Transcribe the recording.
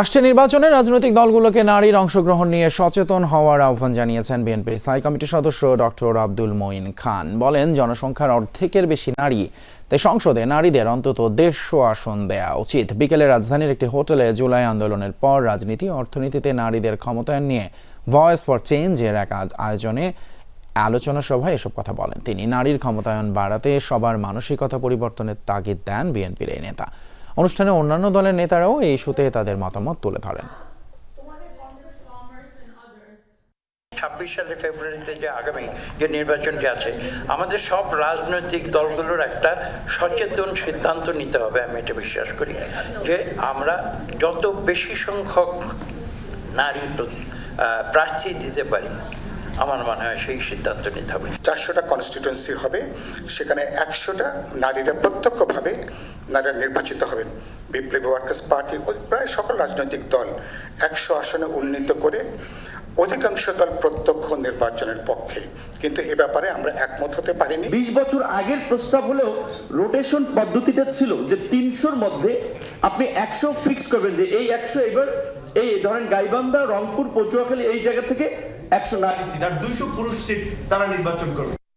আসছে নির্বাচনে রাজনৈতিক দলগুলোকে নারীর অংশগ্রহণ নিয়ে সচেতন হওয়ার আহ্বান জানিয়েছেন বিএনপির স্থায়ী কমিটির সদস্য ডক্টর আব্দুল মঈন খান। বলেন, জনসংখ্যার অর্ধেকের বেশি নারী, তাই সংসদে নারীদের অন্তত দেড়শো আসন দেয়া উচিত। বিকেলে রাজধানীর একটি হোটেলে জুলাই আন্দোলনের পর রাজনীতি অর্থনীতিতে নারীদের ক্ষমতায়ন নিয়ে ভয়েস ফর চেঞ্জের এক আয়োজনে আলোচনা সভায় এসব কথা বলেন তিনি। নারীর ক্ষমতায়ন বাড়াতে সবার মানসিকতা পরিবর্তনের তাগিদ দেন বিএনপির এই নেতা। অনুষ্ঠানে অন্যান্য দলের নেতারাও এই ইস্যুতে তাদের মতামত তুলে ধরেন। ছাব্বিশ সালে ফেব্রুয়ারিতে যে আগামী যে নির্বাচনটি আছে আমাদের সব রাজনৈতিক দলগুলোর একটা সচেতন সিদ্ধান্ত নিতে হবে আমি এটা বিশ্বাস করি। যে আমরা যত বেশি সংখ্যক নারী প্রার্থী দিতে পারি আমার মনে হয় সেই সিদ্ধান্ত নিতে হবে। চারশোটা কনস্টিটুয়েন্সি হবে সেখানে একশোটা নারীরা প্রত্যক্ষভাবে নারীরা নির্বাচিত হবেন। বিপ্লবী ওয়ার্কার্স পার্টি ও প্রায় সকল রাজনৈতিক দল একশো আসনে উন্নীত করে অধিকাংশ দল প্রত্যক্ষ নির্বাচনের পক্ষে। কিন্তু এ ব্যাপারে আমরা একমত হতে পারিনি। বিশ বছর আগের প্রস্তাব হলেও রোটেশন পদ্ধতিটা ছিল যে তিনশোর মধ্যে আপনি একশো ফিক্স করবেন যে এই একশো এবার এই ধরেন গাইবান্ধা রংপুর পটুয়াখালী এই জায়গা থেকে একশো নারী সিট আর দুইশো পুরুষ সিট তারা নির্বাচন করবে।